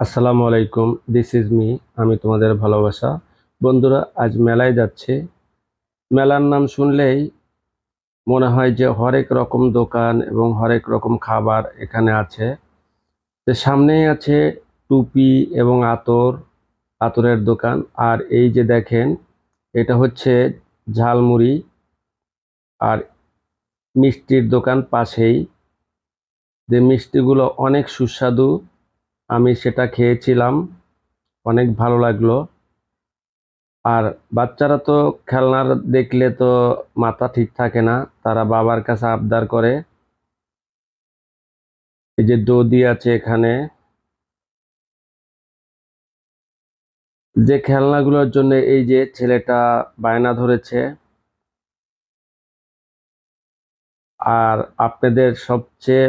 আসসালামু আলাইকুম this is me আমি তোমাদের ভালোবাসা। বন্ধুরা, আজ মেলায় যাচ্ছে। মেলার নাম শুনলেই মনে হয় যে হরেক রকম দোকান এবং হরেক রকম খাবার এখানে আছে। তো সামনেই আছে টুপি এবং আতর, আতরের দোকান। আর এই যে দেখেন, এটা হচ্ছে ঝালমুড়ি। আর মিষ্টির দোকান পাশেই। যে মিষ্টিগুলো অনেক সুস্বাদু। আমি সেটা খেয়েছিলাম। অনেক ভালো লাগল। আর বাচ্চারা তো খেলনার দেখলে তো মাথা ঠিক থাকে না, তারা বাবার কাছে আবদার করে। এই যে দদি আছে এখানে। যে খেলনাগুলোর জন্য এই যে ছেলেটা বায়না ধরেছে। আর আপনাদের সবচেয়ে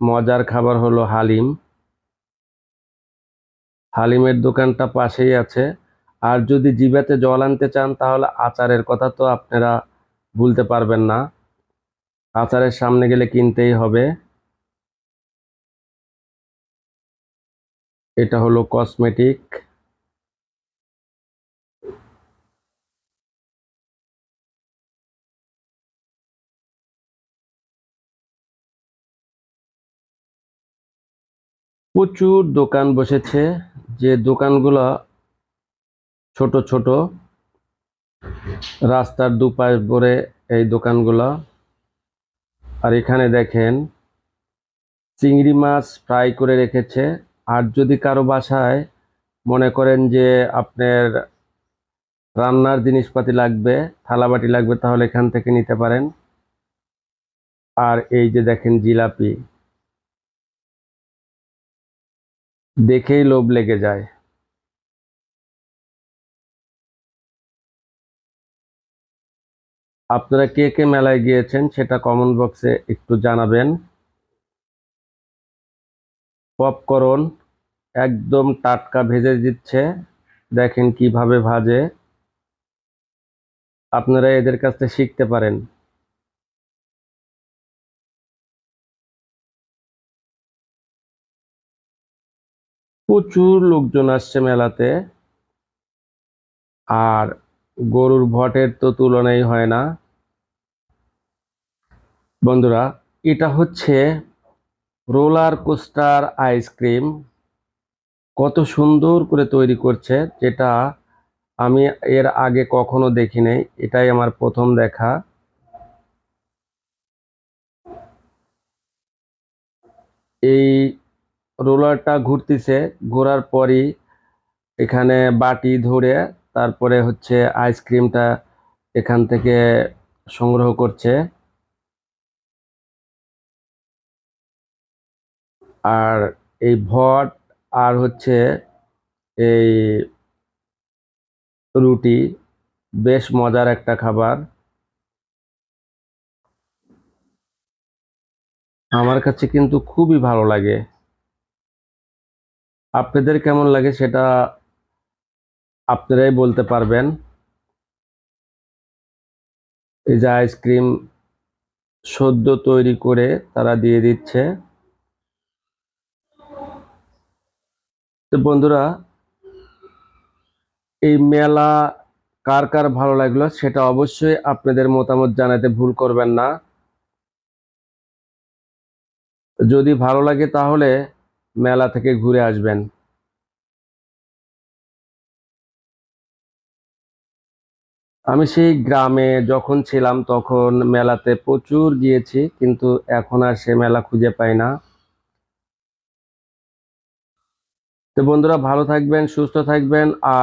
মজার খাবার হলো হালিম। হালিমের দোকানটা পাশেই আছে। আর যদি জিভেতে জল আনতে চান, তাহলে আচারের কথা তো আপনারা ভুলতে পারবেন না। আচারের সামনে গেলে কিনতেই হবে। এটা হলো কসমেটিক। প্রচুর দোকান বসেছে। যে দোকানগুলো ছোট ছোট, রাস্তার দুপাশ ভরে এই দোকানগুলো। আর এখানে দেখেন, চিংড়ি মাছ ফ্রাই করে রেখেছে। আর যদি কারও বাসায় মনে করেন যে আপনার রান্নার জিনিসপাতি লাগবে, থালাবাটি লাগবে, তাহলে এখান থেকে নিতে পারেন। আর এই যে দেখেন জিলাপি। দেখেই লোভ লেগে যায়। আপনারা কে কে মেলায় গিয়েছেন সেটা কমেন্ট বক্সে একটু জানাবেন। পপকর্ন একদম টাটকা ভেজে দিচ্ছে। দেখেন কীভাবে ভাজে। আপনারা এদের কাছ থেকে শিখতে পারেন। প্রচুর লোকজন আসছে মেলাতে। আর গরুর ভটের তো তুলনাই হয় না। বন্ধুরা, এটা হচ্ছে রোলার কোস্টার আইসক্রিম। কত সুন্দর করে তৈরি করছে, যেটা আমি এর আগে কখনো দেখি নাই এটাই আমার প্রথম দেখা। এই রোলারটা ঘুরতেছে, ঘোরার পরই এখানে বাটি ধরে তারপরে হচ্ছে আইসক্রিমটা এখান থেকে সংগ্রহ করছে। আর এই ভট আর হচ্ছে এই রুটি, বেশ মজার একটা খাবার। আমার কাছে কিন্তু খুবই ভালো লাগে। আপনাদের কেমন লাগে সেটা আপনারাই বলতে পারবেন। এই যে আইসক্রিম সদ্য তৈরি করে তারা দিয়ে দিচ্ছে। তো বন্ধুরা, এই মেলা কার কার ভালো লাগল সেটা অবশ্যই আপনাদের মতামত জানাতে ভুল করবেন না। যদি ভালো লাগে তাহলে মেলা থেকে ঘুরে আসবেন। আমি সেই গ্রামে যখন ছিলাম তখন মেলাতে প্রচুর গিয়েছি, কিন্তু এখন আর সে মেলা খুঁজে পাই না। তো বন্ধুরা ভালো থাকবেন, সুস্থ থাকবেন, আর